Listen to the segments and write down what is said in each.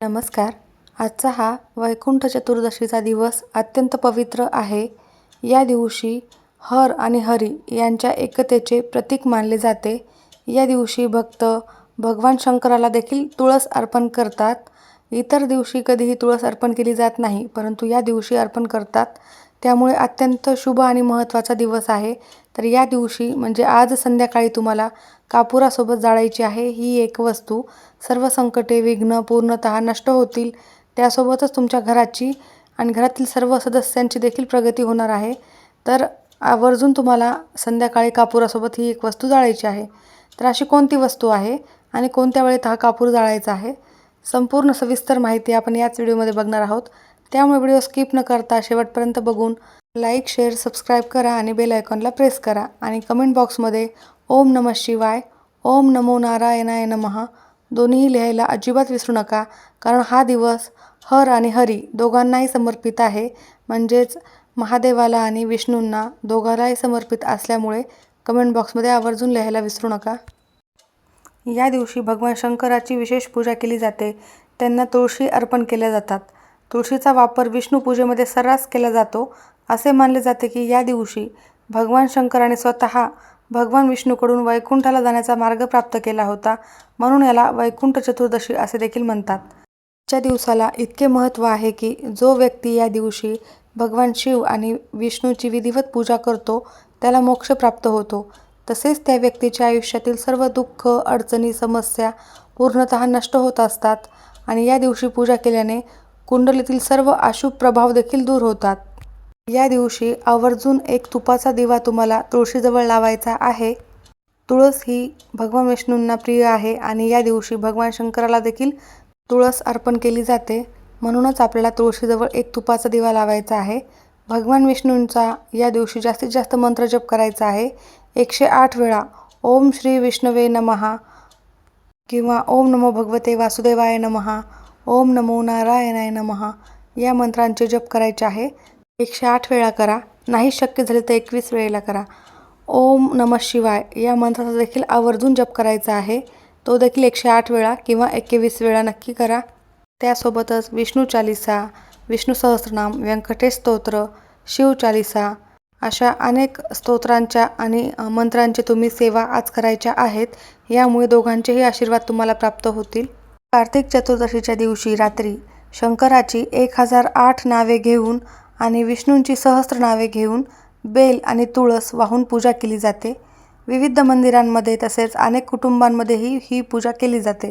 नमस्कार. आजचा हा वैकुंठ चतुर्दशीचा दिवस अत्यंत पवित्र आहे. या दिवशी हर आणि हरी यांच्या एकतेचे प्रतीक मानले जाते. या दिवशी भक्त भगवान शंकराला देखील तुळस अर्पण करतात. इतर दिवशी कधीही तुळस अर्पण केली जात नाही परंतु या दिवशी अर्पण करतात. त्यामुळे अत्यंत शुभ आणि महत्त्वाचा दिवस आहे. तर या दिवशी म्हणजे आज संध्याकाळी तुम्हाला कापुरासोबत जाळायची आहे ही एक वस्तू. सर्व संकटे विघ्न पूर्णतः नष्ट होतील. त्यासोबतच तुमच्या घराची आणि घरातील सर्व सदस्यांची देखील प्रगती होणार आहे. तर आवर्जून तुम्हाला संध्याकाळी कापुरासोबत ही एक वस्तू जाळायची आहे. तर अशी कोणती वस्तू आहे आणि कोणत्या वेळेत हा कापूर जाळायचा आहे? संपूर्ण सविस्तर माहिती आपण याच व्हिडिओमध्ये बघणार आहोत. त्यामुळे व्हिडिओ स्किप न करता शेवटपर्यंत बघून लाईक शेअर सबस्क्राईब करा आणि बेल आयकॉनला प्रेस करा. आणि कमेंट बॉक्समध्ये ओम नमः शिवाय ओम नमो नारायणाय नमः दोन्हीही लिहायला अजिबात विसरू नका कारण हा दिवस हर आणि हरी दोघांनाही समर्पित आहे. म्हणजेच महादेवाला आणि विष्णूंना दोघांनाही समर्पित असल्यामुळे कमेंट बॉक्समध्ये आवर्जून लिहायला विसरू नका. या दिवशी भगवान शंकराची विशेष पूजा केली जाते. त्यांना तुळशी अर्पण केल्या जातात. तुळशीचा वापर विष्णू पूजेमध्ये सर्रास केला जातो. असे मानले जाते की या दिवशी भगवान शंकराने स्वतः भगवान विष्णूकडून वैकुंठाला जाण्याचा मार्ग प्राप्त केला होता म्हणून याला वैकुंठ चतुर्दशी असे देखील म्हणतात. च्या दिवसाला इतके महत्त्व आहे की जो व्यक्ती या दिवशी भगवान शिव आणि विष्णूची विधिवत पूजा करतो त्याला मोक्ष प्राप्त होतो. तसेच त्या व्यक्तीच्या आयुष्यातील सर्व दुःख अडचणी समस्या पूर्णतः नष्ट होत असतात आणि या दिवशी पूजा केल्याने कुंडलीतील सर्व अशुभ प्रभाव देखील दूर होतात. या दिवशी आवर्जून एक तुपाचा दिवा तुम्हाला तुळशीजवळ लावायचा आहे. तुळस ही भगवान विष्णूंना प्रिय आहे आणि या दिवशी भगवान शंकराला देखील तुळस अर्पण केली जाते. म्हणूनच आपल्याला तुळशीजवळ एक तुपाचा दिवा लावायचा आहे. भगवान विष्णूंचा या दिवशी जास्तीत जास्त मंत्र जप करायचा आहे. एकशे आठ वेळा ओम श्री विष्णवे नमहा किंवा ओम नमो भगवते वासुदेवाय नमहा ओम नमो नारायणाय नमहा या मंत्रांचे जप करायचे आहे. एकशे आठ वेळा करा. नाही शक्य झाले तर एकवीस वेळेला करा. ओम नम शिवाय या मंत्राचा देखील आवर्जून जप करायचा आहे. तो देखील एकशे आठ वेळा किंवा एकवीस वेळा नक्की करा. त्यासोबतच विष्णू चालिसा विष्णू सहस्रनाम व्यंकटेश स्तोत्र शिव चालिसा अशा अनेक स्तोत्रांच्या आणि मंत्रांची तुम्ही सेवा आज करायच्या आहेत. यामुळे दोघांचेही आशीर्वाद तुम्हाला प्राप्त होतील. कार्तिक चतुर्दशीच्या दिवशी रात्री शंकराची एक हजार आठ नावे घेऊन आणि विष्णूंची सहस्त्र नावे घेऊन बेल आणि तुळस वाहून पूजा केली जाते. विविध मंदिरांमध्ये तसेच अनेक कुटुंबांमध्येही ही पूजा केली जाते.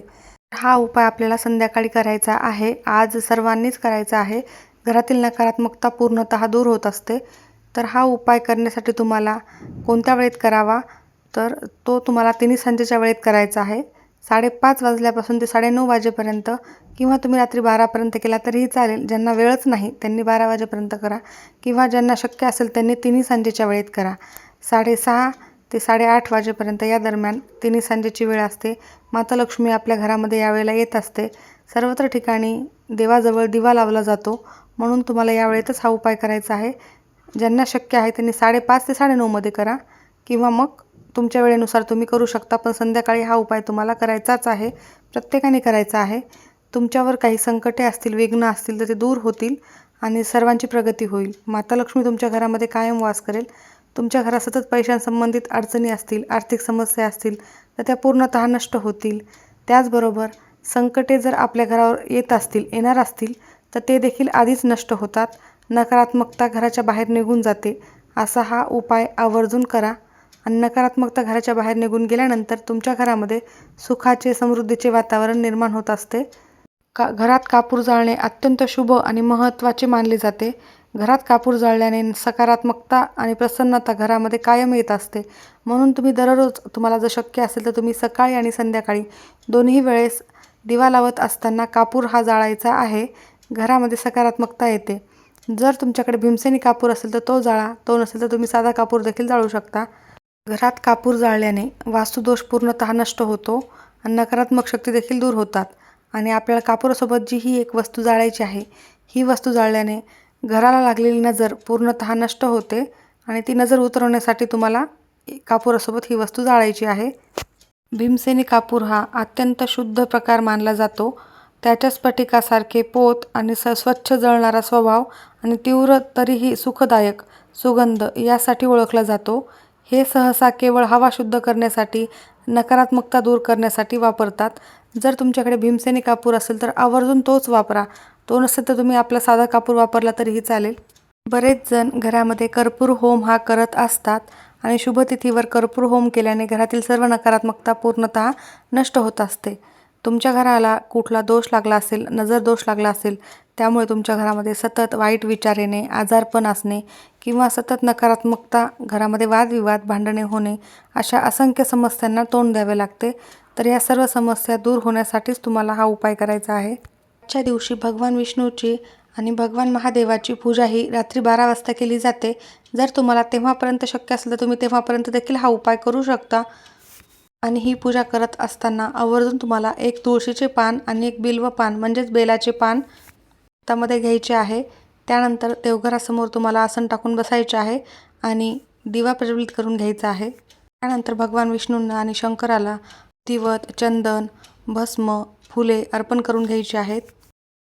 हा उपाय आपल्याला संध्याकाळी करायचा आहे. आज सर्वांनीच करायचा आहे. घरातील नकारात्मकता पूर्णतः दूर होत असते. तर हा उपाय करण्यासाठी तुम्हाला कोणत्या वेळेत करावा? तर तो तुम्हाला तिन्ही संजेच्या वेळेत करायचा आहे. साडेपाच वाजल्यापासून ते साडेनऊ वाजेपर्यंत किंवा तुम्ही रात्री बारापर्यंत केला तरीही चालेल. ज्यांना वेळच नाही त्यांनी बारा वाजेपर्यंत करा. किंवा ज्यांना शक्य असेल त्यांनी तिन्ही सांजेच्या वेळेत करा. साडेसहा ते साडेआठ वाजेपर्यंत या दरम्यान तिन्ही सांजेची वेळ असते. माता लक्ष्मी आपल्या घरामध्ये यावेळेला येत असते. सर्वत्र ठिकाणी देवाजवळ दिवा लावला जातो. म्हणून तुम्हाला या वेळेतच हा उपाय करायचा आहे. ज्यांना शक्य आहे त्यांनी साडेपाच ते साडेनऊमध्ये करा. किंवा मग तुमच्या वेळेनुसार तुम्ही करू शकता पण संध्याकाळी हा उपाय तुम्हाला करायचाच आहे प्रत्येकाने करायचा आहे. तुमच्यावर काही संकटे असतील विघ्न असतील तर ते दूर होतील आणि सर्वांची प्रगती होईल. माता लक्ष्मी तुमच्या घरामध्ये कायम वास करेल. तुमच्या घरात सतत पैशांसंबंधित अडचणी असतील आर्थिक समस्या असतील तर त्या पूर्णतः नष्ट होतील. त्याचबरोबर संकटे जर आपल्या घरावर येत असतील येणार असतील तर ते देखील आधीच नष्ट होतात. नकारात्मकता घराच्या बाहेर निघून जाते. असा हा उपाय आवर्जून करा. आणि नकारात्मकता घराच्या बाहेर निघून गेल्यानंतर तुमच्या घरामध्ये सुखाचे समृद्धीचे वातावरण निर्माण होत असते. का घरात कापूर जाळणे अत्यंत शुभ आणि महत्त्वाचे मानले जाते. घरात कापूर जाळल्याने सकारात्मकता आणि प्रसन्नता घरामध्ये कायम येत असते. म्हणून तुम्ही दररोज तुम्हाला जर शक्य असेल तर तुम्ही सकाळी आणि संध्याकाळी दोन्ही वेळेस दिवा लावत असताना कापूर हा जाळायचा आहे. घरामध्ये सकारात्मकता येते. जर तुमच्याकडे भीमसेनी कापूर असेल तर तो जाळा. तो नसेल तर तुम्ही साधा कापूर देखील जाळू शकता. घरात कापूर जाळल्याने वास्तुदोष पूर्णतः नष्ट होतो आणि नकारात्मक शक्ती देखील दूर होतात. आणि आपल्याला कापुरासोबत जी ही एक वस्तू जाळायची आहे ही वस्तू जाळल्याने घराला लागलेली नजर पूर्णतः नष्ट होते आणि ती नजर उतरवण्यासाठी तुम्हाला कापुरासोबत ही वस्तू जाळायची आहे. भीमसेनी कापूर हा अत्यंत शुद्ध प्रकार मानला जातो. त्याच्या स्फटिकासारखे पोत आणि स स्वच्छ जळणारा स्वभाव आणि तीव्र तरीही सुखदायक सुगंध यासाठी ओळखला जातो. हे सहसा केवळ हवा शुद्ध करण्यासाठी, नकारात्मकता दूर करण्यासाठी वापरतात. जर तुमच्याकडे भीमसेनी कापूर असेल तर आवर्जून तोच वापरा. तो नसेल तर तुम्ही आपला साधा कापूर वापरला तरीही चालेल. बरेच जण घरामध्ये कर्पूर होम हा करत असतात आणि शुभतिथीवर कर्पूर होम केल्याने घरातील सर्व नकारात्मकता पूर्णतः नष्ट होत असते. तुमच्या घराला कुठला दोष लागला असेल, नजर दोष लागला असेल, त्यामुळे तुमच्या घरामध्ये सतत वाईट विचार येणे, आजारपण असणे किंवा सतत नकारात्मकता, घरामध्ये वादविवाद, भांडणे होणे अशा असंख्य समस्यांना तोंड द्यावे लागते. तर या सर्व समस्या दूर होण्यासाठीच तुम्हाला हा उपाय करायचा आहे. आजच्या दिवशी भगवान विष्णूची आणि भगवान महादेवाची पूजा ही रात्री बारा वाजता केली जाते. जर तुम्हाला तेव्हापर्यंत शक्य असेल तर तुम्ही तेव्हापर्यंत देखील हा उपाय करू शकता. आणि ही पूजा करत असताना आवर्जून तुम्हाला एक तुळशीचे पान आणि एक बिल्व पान म्हणजेच बेलाचे पान हातामध्ये घ्यायचे आहे. त्यानंतर देवघरासमोर तुम्हाला आसन टाकून बसायचे आहे आणि दिवा प्रज्वलित करून घ्यायचा आहे. त्यानंतर भगवान विष्णूंना आणि शंकराला दिवत, चंदन, भस्म, फुले अर्पण करून घ्यायची आहेत.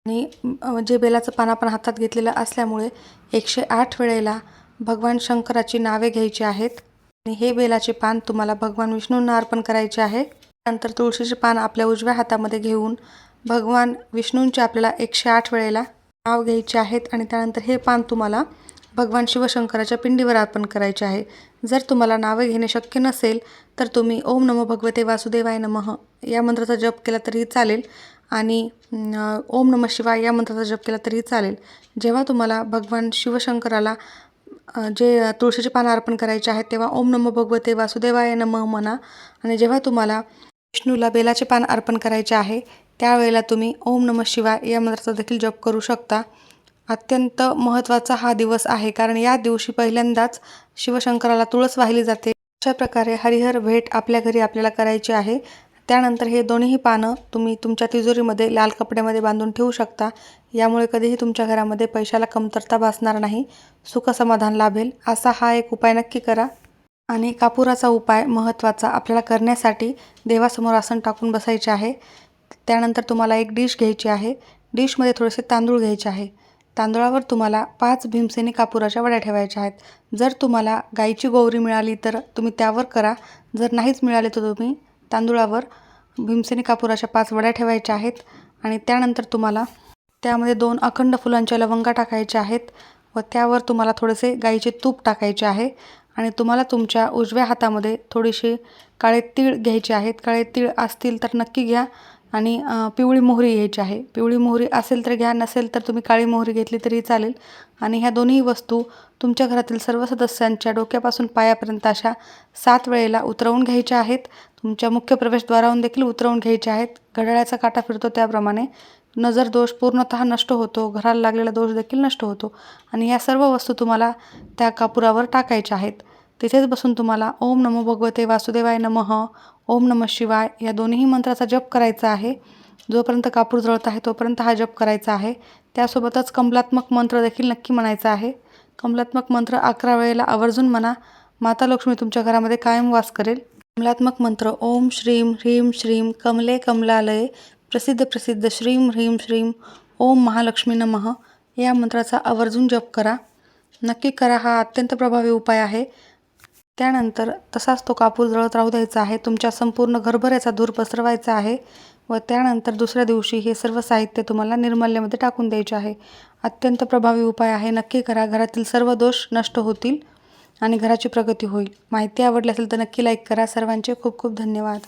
आणि जे बेलाचं पान आपण हातात घेतलेलं असल्यामुळे एकशे आठ वेळेला भगवान शंकराची नावे घ्यायची आहेत. आणि हे बेलाचे पान तुम्हाला भगवान विष्णूंना अर्पण करायचे आहे. त्यानंतर तुळशीचे पान आपल्या उजव्या हातामध्ये घेऊन भगवान विष्णूंचे आपल्याला एकशे आठ वेळेला नाव घ्यायचे आहेत आणि त्यानंतर हे पान तुम्हाला भगवान शिवशंकराच्या पिंडीवर अर्पण करायचे आहे. जर तुम्हाला नावे घेणे शक्य नसेल तर तुम्ही ओम नमो भगवते वासुदेवाय नमः या मंत्राचा जप केला तरीही चालेल आणि ओम नमः शिवाय या मंत्राचा जप केला तरीही चालेल. जेव्हा तुम्हाला भगवान शिवशंकराला जे तुळशीचे पान अर्पण करायचे आहेत तेव्हा ओम नमो भगवते वासुदेवाय नमः म्हणा आणि जेव्हा तुम्हाला विष्णूला बेलाचे पान अर्पण करायचे आहे त्यावेळेला तुम्ही ओम नमः शिवाय या मंत्राचा देखील जप करू शकता. अत्यंत महत्त्वाचा हा दिवस आहे कारण या दिवशी पहिल्यांदाच शिवशंकराला तुळस वाहिली जाते. अशा प्रकारे हरिहर भेट आपल्या घरी आपल्याला करायची आहे. त्यानंतर हे दोन्हीही पानं तुम्ही तुमच्या तिजोरीमध्ये लाल कपड्यामध्ये बांधून ठेवू शकता. यामुळे कधीही तुमच्या घरामध्ये पैशाला कमतरता भासणार नाही. सुखसमाधान लाभेल. असा हा एक उपाय नक्की करा. आणि कापुराचा उपाय महत्त्वाचा आपल्याला करण्यासाठी देवासमोर आसन टाकून बसायचे आहे. त्यानंतर तुम्हाला एक डिश घ्यायची आहे. डिशमध्ये थोडेसे तांदूळ घ्यायचे आहे. तांदूळावर तुम्हाला पाच भीमसेनी कापुराच्या वड्या ठेवायच्या आहेत. जर तुम्हाला गाईची गोवरी मिळाली तर तुम्ही त्यावर करा. जर नाहीच मिळाली तर तुम्ही तांदुळावर भीमसेनी कापुराच्या पाच वड्या ठेवायच्या आहेत. आणि त्यानंतर तुम्हाला त्यामध्ये दोन अखंड फुलांच्या लवंगा टाकायच्या आहेत व त्यावर तुम्हाला थोडेसे गाईचे तूप टाकायचे आहे. आणि तुम्हाला तुमच्या उजव्या हातामध्ये थोडीशी काळे तीळ घ्यायचे आहेत. काळे तीळ असतील तर नक्की घ्या आणि पिवळी मोहरी घ्यायची आहे. पिवळी मोहरी असेल तर घ्या, नसेल तर तुम्ही काळी मोहरी घेतली तरी चालेल. आणि ह्या दोन्ही वस्तू तुमच्या घरातील सर्व सदस्यांच्या डोक्यापासून पायापर्यंत अशा सात वेळेला उतरवून घ्यायच्या आहेत. तुमच्या मुख्य प्रवेशद्वाराहून देखील उतरवून घ्यायच्या आहेत. घड्याळाचा काटा फिरतो त्याप्रमाणे नजर दोष पूर्णतः नष्ट होतो. घराला लागलेला दोष देखील नष्ट होतो. आणि या सर्व वस्तू तुम्हाला त्या कापुरावर टाकायच्या आहेत. तिथेच बसून तुम्हाला ओम नमो भगवते वासुदेवाय नमः, ओम नमः शिवाय या दोन्हीही मंत्राचा जप करायचा आहे. जोपर्यंत कापूर जळत आहे तोपर्यंत हा जप करायचा आहे. त्यासोबतच कमलात्मक मंत्र देखील नक्की म्हणायचा आहे. कमलात्मक मंत्र अकरा वेळेला आवर्जून म्हणा. माता लक्ष्मी तुमच्या घरामध्ये कायम वास करेल. कमलात्मक मंत्र ओम श्रीं ह्रीं श्रीं कमले कमलालये प्रसिद्ध प्रसिद्ध श्रीं ह्रीं श्रीं ओम महालक्ष्मी नमः या मंत्राचा आवर्जून जप करा. नक्की करा. हा अत्यंत प्रभावी उपाय आहे. त्यानंतर तसाच तो कापूर जळत राहू द्यायचा आहे. तुमच्या संपूर्ण घरभर याचा धूर पसरवायचा आहे व त्यानंतर दुसऱ्या दिवशी हे सर्व साहित्य तुम्हाला निर्मल्यामध्ये टाकून द्यायचे आहे. अत्यंत प्रभावी उपाय आहे. नक्की करा. घरातील सर्व दोष नष्ट होतील आणि घराची प्रगती होईल. माहिती आवडली असेल तर नक्की लाईक करा. सर्वांचे खूप खूप धन्यवाद.